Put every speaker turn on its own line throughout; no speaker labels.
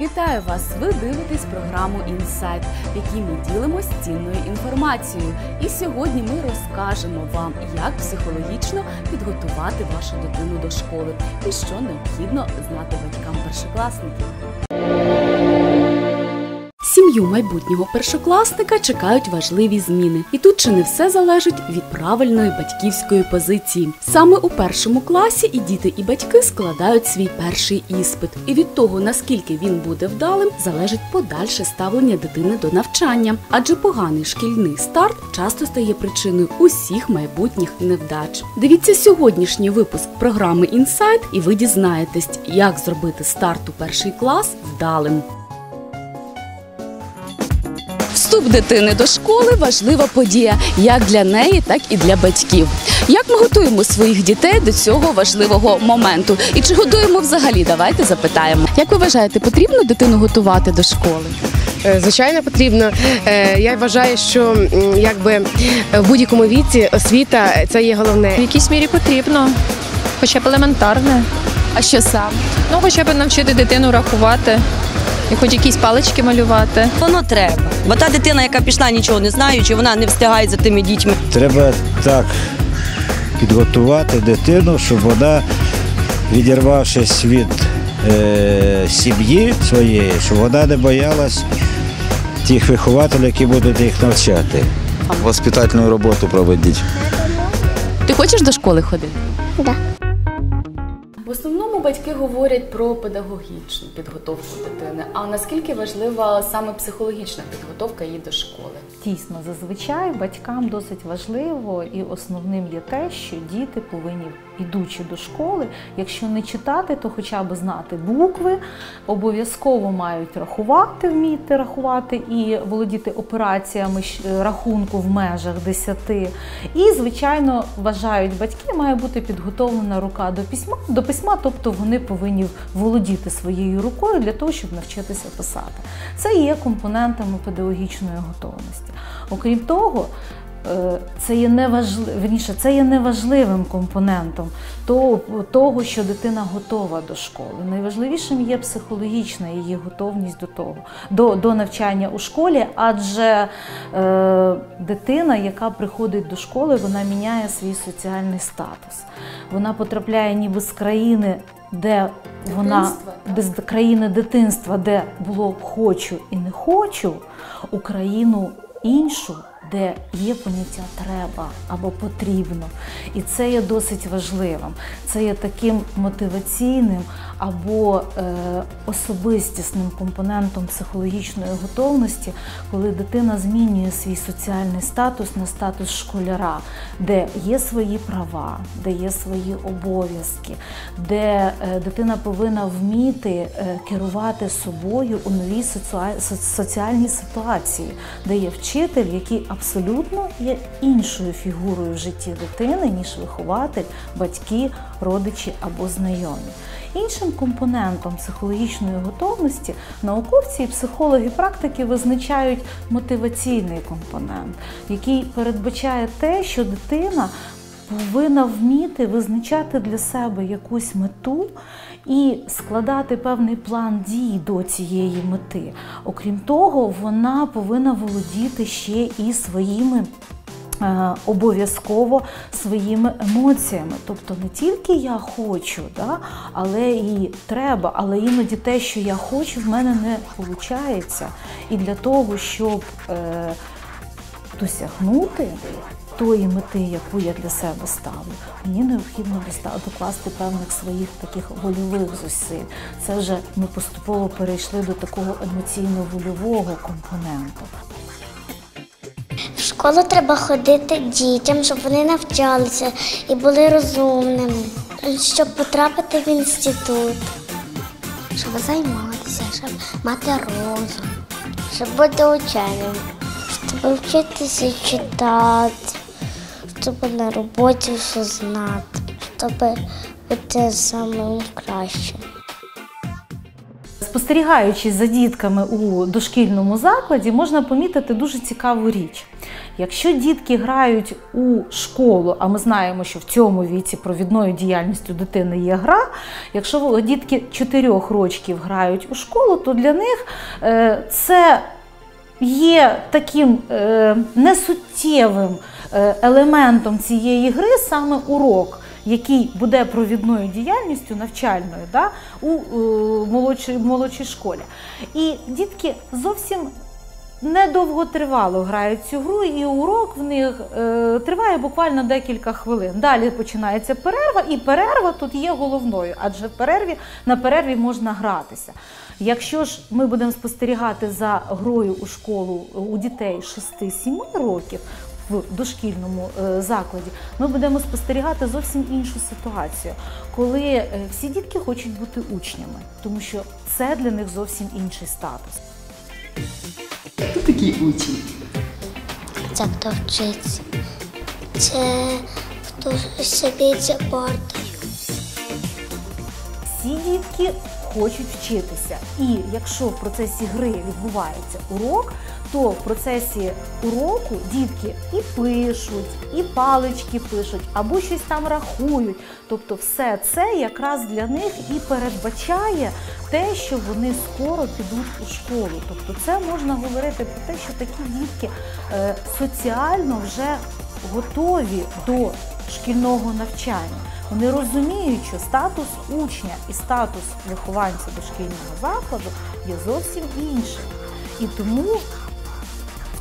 Вітаю вас! Ви дивитесь програму Інсайт, в якій ми ділимось цінною інформацією. І сьогодні ми розкажемо вам, як психологічно підготувати вашу дитину до школи і що необхідно знати батькам першокласників. Сім'ю майбутнього першокласника чекають важливі зміни, і тут чи не все залежить від правильної батьківської позиції. Саме у першому класі і діти, і батьки складають свій перший іспит, і від того наскільки він буде вдалим, залежить подальше ставлення дитини до навчання, адже поганий шкільний старт часто стає причиною усіх майбутніх невдач. Дивіться сьогоднішній випуск програми Інсайт, і ви дізнаєтесь, як зробити старт у перший клас вдалим. Вступ дитини до школи важлива подія як для неї, так і для батьків. Як ми готуємо своїх дітей до цього важливого моменту? І чи готуємо взагалі? Давайте запитаємо. Як ви вважаєте, потрібно дитину готувати до школи?
Е, Звичайно, потрібно. Е, Я вважаю, що якби в будь-якому віці освіта це є головне.
В якійсь мірі потрібно, хоча б елементарне.
А що саме?
Ну, хоча б навчити дитину рахувати і хоч якісь палички малювати.
Воно треба. Бо та дитина, яка пішла нічого не знаючи, вона не встигає за тими дітьми.
Треба так підготувати дитину, щоб вона, відірвавшись від е, сім'ї своєї, щоб вона не боялась тих вихователів, які будуть їх навчати.
Воспитательную роботу проводить.
Ти хочеш до школи ходити?
Да.
Батьки говорять про педагогічну підготовку дитини. А наскільки важлива саме психологічна підготовка її до школи?
Дійсно, зазвичай батькам досить важливо і основним є те, що діти повинні, ідучи до школи, якщо не читати, то хоча б знати букви, обов'язково мають рахувати, вміти рахувати і володіти операціями рахунку в межах 10. І, звичайно, вважають батьки, має бути підготовлена рука до письма, до письма, тобто вони повинні володіти своєю рукою для того, щоб навчитися писати. Це є компонентами педагогічної готовності. Окрім того, е, це є неважливим, верніше, це є неважливим компонентом того, що дитина готова до школи. Найважливішим є психологічна її готовність до того, до, до навчання у школі, адже е, дитина, яка приходить до школи, вона міняє свій соціальний статус. Вона потрапляє ніби з країни, де вона
Дитинства, так?
де з країни дитинства, де було хочу і не хочу, у країну іншу, де є поняття треба або потрібно. І це є досить важливим. Це є таким мотиваційним або е, особистісним компонентом психологічної готовності, коли дитина змінює свій соціальний статус на статус школяра, де є свої права, де є свої обов'язки, де е, дитина повинна вміти е, керувати собою у новій соціаль- соціальній ситуації, де є вчитель, який абсолютно є іншою фігурою в житті дитини, ніж вихователь, батьки, родичі або знайомі. Іншим компонентом психологічної готовності науковці і психологи практики визначають мотиваційний компонент, який передбачає те, що дитина повинна вміти визначати для себе якусь мету і складати певний план дій до цієї мети. Окрім того, вона повинна володіти ще і своїми. Е, Обов'язково своїми емоціями, тобто не тільки я хочу, да, але і треба, але іноді те, що я хочу, в мене не виходить. І для того, щоб е, досягнути тої мети, яку я для себе ставлю, мені необхідно докласти певних своїх таких вольових зусиль. Це вже ми поступово перейшли до такого емоційно-вольового компоненту.
Школу треба ходити дітям, щоб вони навчалися і були розумними, щоб потрапити в інститут, щоб займатися, щоб мати розум, щоб бути ученим, щоб вчитися читати, щоб на роботі все знати, щоб бути самим кращим.
Спостерігаючи за дітками у дошкільному закладі, можна помітити дуже цікаву річ. Якщо дітки грають у школу, а ми знаємо, що в цьому віці провідною діяльністю дитини є гра. Якщо дітки 4 років грають у школу, то для них е, це є таким е, несуттєвим е, елементом цієї гри саме урок. Який буде провідною діяльністю навчальною да, у молодшій, молодшій школі. І дітки зовсім недовготривало грають цю гру, і урок в них е, триває буквально декілька хвилин. Далі починається перерва, і перерва тут є головною, адже в перерві на перерві можна гратися. Якщо ж ми будемо спостерігати за грою у школу у дітей 6-7 років. В дошкільному е, закладі ми будемо спостерігати зовсім іншу ситуацію, коли е, всі дітки хочуть бути учнями, тому що це для них зовсім інший статус.
Хто такий учень?
Це хто вчиться. Це хто сидить за партою.
Всі дітки хочуть вчитися. І якщо в процесі гри відбувається урок, то в процесі уроку дітки і пишуть, і палички пишуть, або щось там рахують. Тобто, все це якраз для них і передбачає те, що вони скоро підуть у школу. Тобто, це можна говорити про те, що такі дітки е, соціально вже готові до шкільного навчання. Вони розуміють, що статус учня і статус вихованця дошкільного закладу є зовсім іншим. І тому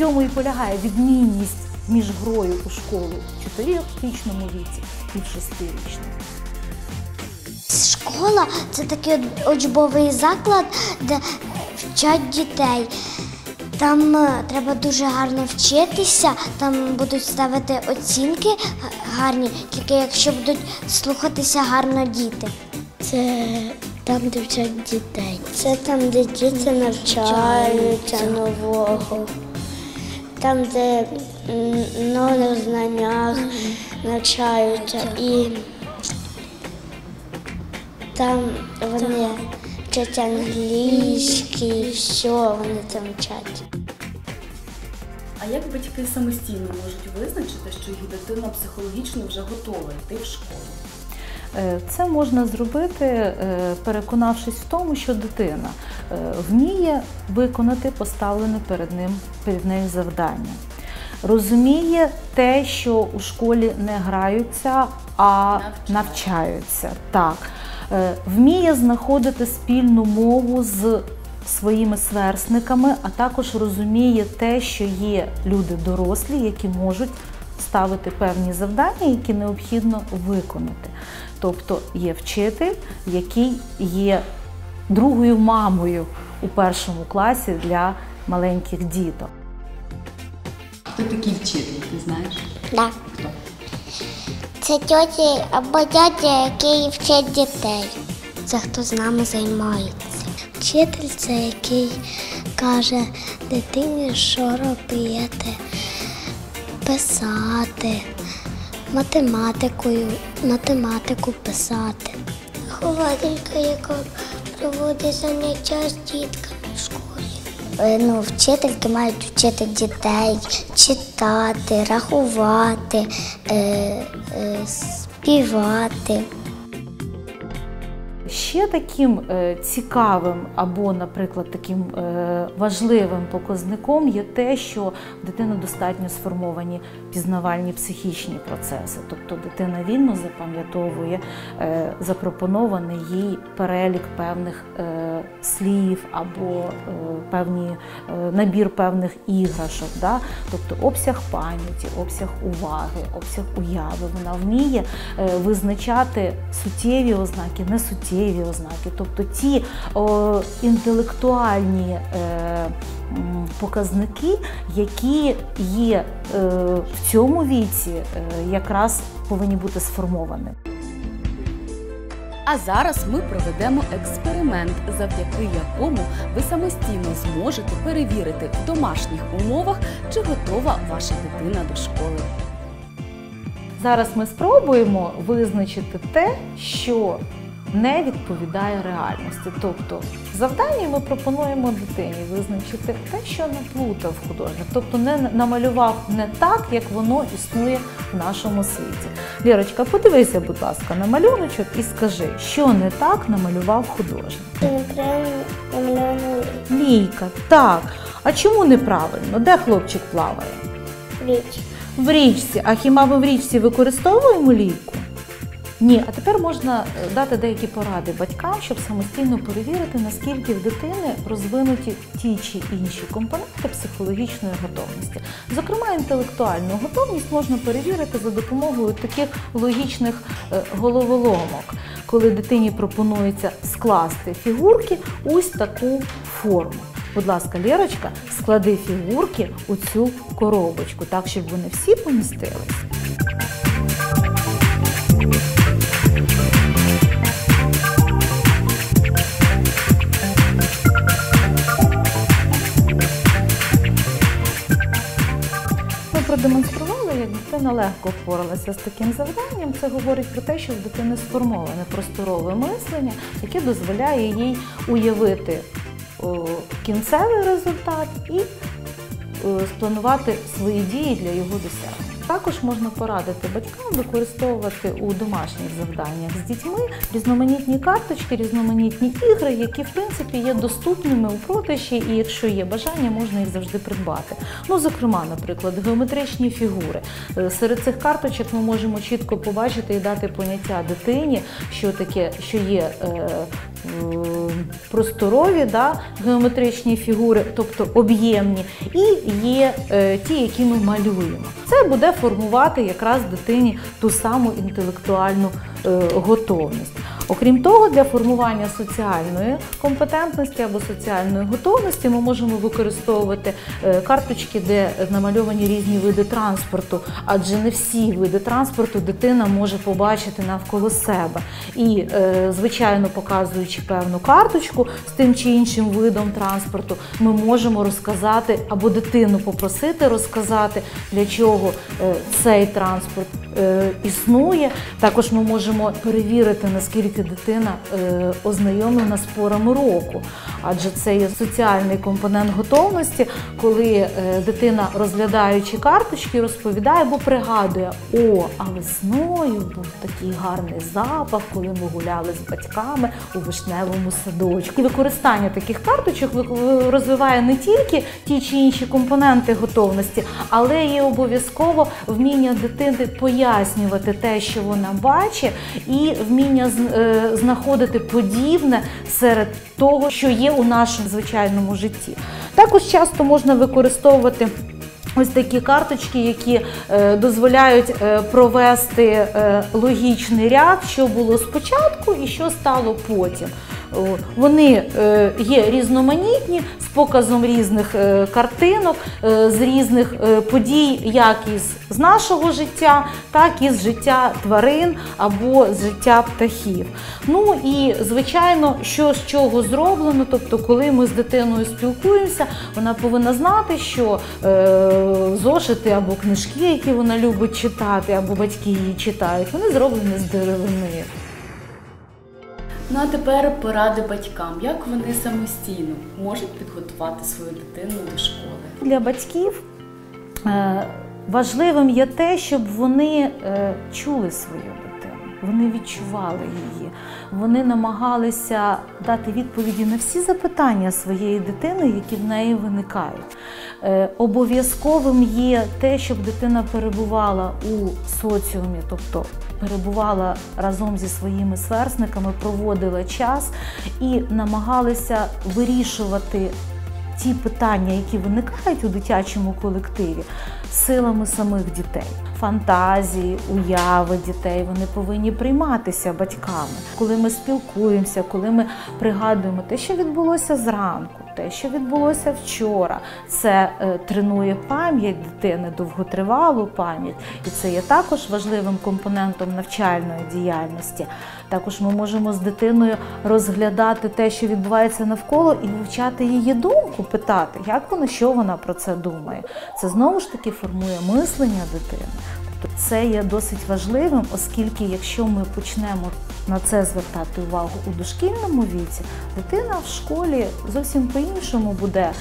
цьому і полягає відмінність між грою у школу в 4-річному віці і в 6-річному.
Школа це такий учбовий заклад, де вчать дітей. Там е, треба дуже гарно вчитися, там будуть ставити оцінки гарні, тільки якщо будуть слухатися гарно діти. Це там, де вчать дітей. Це там, де діти навчаються нового. Там, де нових знаннях навчаються. І там вони вчать англійський, все, вони там вчать.
А як батьки самостійно можуть визначити, що їх дитина психологічно вже готова йти в школу?
Е, Це можна зробити, е, переконавшись в тому, що дитина е, вміє виконати поставлене перед ним перед нею завдання. Розуміє те, що у школі не граються, а навчаються. Так. Вміє знаходити спільну мову з своїми сверстниками, а також розуміє те, що є люди дорослі, які можуть ставити певні завдання, які необхідно виконати. Тобто є вчитель, який є другою мамою у першому класі для маленьких діток.
Хто такий вчитель, ти знаєш?
Да. Це тьоті або дядя, який вчить дітей. Це хто з нами займається. Вчитель це який каже дитині, що робити, писати, математикою, математику писати. Хователька, яка проводить заняття з дітками в школі. Ну, вчительки мають вчити дітей читати, рахувати, е, е, співати.
Ще таким е, цікавим або, наприклад, таким е, важливим показником є те, що в дитини достатньо сформовані пізнавальні психічні процеси. Тобто дитина вільно запам'ятовує е, запропонований їй перелік певних слів або певні, набір певних іграшок. Да? Тобто обсяг пам'яті, обсяг уваги, обсяг уяви. Вона вміє визначати суттєві ознаки, несуттєві ознаки, тобто ті о, інтелектуальні е, показники, які є е, в цьому віці, е, якраз повинні бути сформовані.
А зараз ми проведемо експеримент, завдяки якому ви самостійно зможете перевірити в домашніх умовах, чи готова ваша дитина до школи.
Зараз ми спробуємо визначити те, що не відповідає реальності. Тобто, в завданні ми пропонуємо дитині визначити те, що наплутав художник, тобто не намалював не так, як воно існує в нашому світі. Лірочка, подивися, будь ласка, на малюночок і скажи, що не так намалював художник.
Неправильно намальовано
Лійка, так. А чому неправильно? Де хлопчик плаває?
річ.
В річці. А хіба ми в річці використовуємо лійку? Ні, а тепер можна е, дати деякі поради батькам, щоб самостійно перевірити, наскільки в дитини розвинуті ті чи інші компоненти психологічної готовності. Зокрема, інтелектуальну готовність можна перевірити за допомогою таких логічних е, головоломок, коли дитині пропонується скласти фігурки ось таку форму. Будь ласка, Лєрочка, склади фігурки у цю коробочку, так щоб вони всі помістились. Продемонстрували, як дитина легко впоралася з таким завданням. Це говорить про те, що в дитини сформоване просторове мислення, яке дозволяє їй уявити кінцевий результат і е, спланувати свої дії для його досягнення. Також можна порадити батькам використовувати у домашніх завданнях з дітьми різноманітні карточки, різноманітні ігри, які в принципі є доступними у продажі, і якщо є бажання, можна їх завжди придбати. Ну, зокрема, наприклад, геометричні фігури. Е, Серед цих карточок ми можемо чітко побачити і дати поняття дитині, що таке, що є. Е, Просторові да, геометричні фігури, тобто об'ємні, і є е, ті, які ми малюємо. Це буде формувати якраз дитині ту саму інтелектуальну е, готовність. Окрім того, для формування соціальної компетентності або соціальної готовності ми можемо використовувати е, карточки, де намальовані різні види транспорту, адже не всі види транспорту дитина може побачити навколо себе. І, е, звичайно, показуючи певну карточку з тим чи іншим видом транспорту, ми можемо розказати або дитину попросити розказати, для чого е, цей транспорт існує. Також ми можемо перевірити, наскільки дитина е, ознайомлена з порами року, адже це є соціальний компонент готовності, коли е, дитина, розглядаючи карточки, розповідає або пригадує: о, а весною був такий гарний запах, коли ми гуляли з батьками у вишневому садочку. І використання таких карточок ви- ви- розвиває не тільки ті чи інші компоненти готовності, але є обов'язково вміння дитини пояснювати те, що вона бачить, і вміння з- е, знаходити подібне серед того, що є у нашому звичайному житті. Також часто можна використовувати. Ось такі карточки, які е, дозволяють е, провести е, логічний ряд, що було спочатку і що стало потім. Вони е, є різноманітні з показом різних е, картинок, е, з різних подій, як із нашого життя, так і з життя тварин або з життя птахів. Ну і звичайно, що з чого зроблено, тобто, коли ми з дитиною спілкуємося, вона повинна знати, що зошити або книжки, які вона любить читати, або батьки її читають, вони зроблені з деревини.
Ну а тепер поради батькам, як вони самостійно можуть підготувати свою дитину до школи.
Для батьків е, важливим є те, щоб вони е, чули свою дитину, вони відчували її, вони намагалися дати відповіді на всі запитання своєї дитини, які в неї виникають. Е, Обов'язковим є те, щоб дитина перебувала у соціумі, тобто перебувала разом зі своїми сверстниками, проводила час і намагалися вирішувати ті питання, які виникають у дитячому колективі, силами самих дітей. Фантазії, уяви дітей вони повинні прийматися батьками. Коли ми спілкуємося, коли ми пригадуємо те, що відбулося зранку, те, що відбулося вчора, це е, тренує пам'ять дитини, довготривалу пам'ять, і це є також важливим компонентом навчальної діяльності. Також ми можемо з дитиною розглядати те, що відбувається навколо, і вивчати її думку, питати, як вона, що вона про це думає. Це знову ж таки формує мислення дитини. Тобто це є досить важливим, оскільки якщо ми почнемо на це звертати увагу у дошкільному віці, дитина в школі зовсім по-іншому буде е,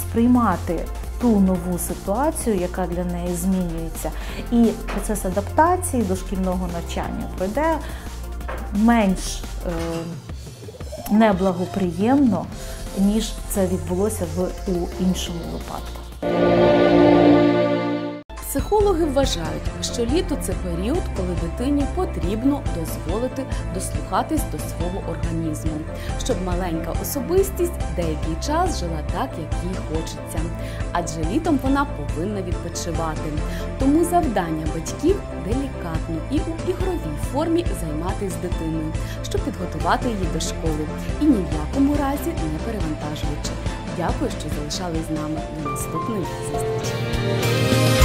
сприймати ту нову ситуацію, яка для неї змінюється. І процес адаптації до шкільного навчання пройде менш е, неблагоприємно, ніж це відбулося в у іншому випадку.
Психологи вважають, що літо це період, коли дитині потрібно дозволити дослухатись до свого організму, щоб маленька особистість деякий час жила так, як їй хочеться. Адже літом вона повинна відпочивати. Тому завдання батьків делікатно і у ігровій формі займатися дитиною, щоб підготувати її до школи і ні в якому разі не перевантажуючи. Дякую, що залишались з нами. До наступної зустрічі.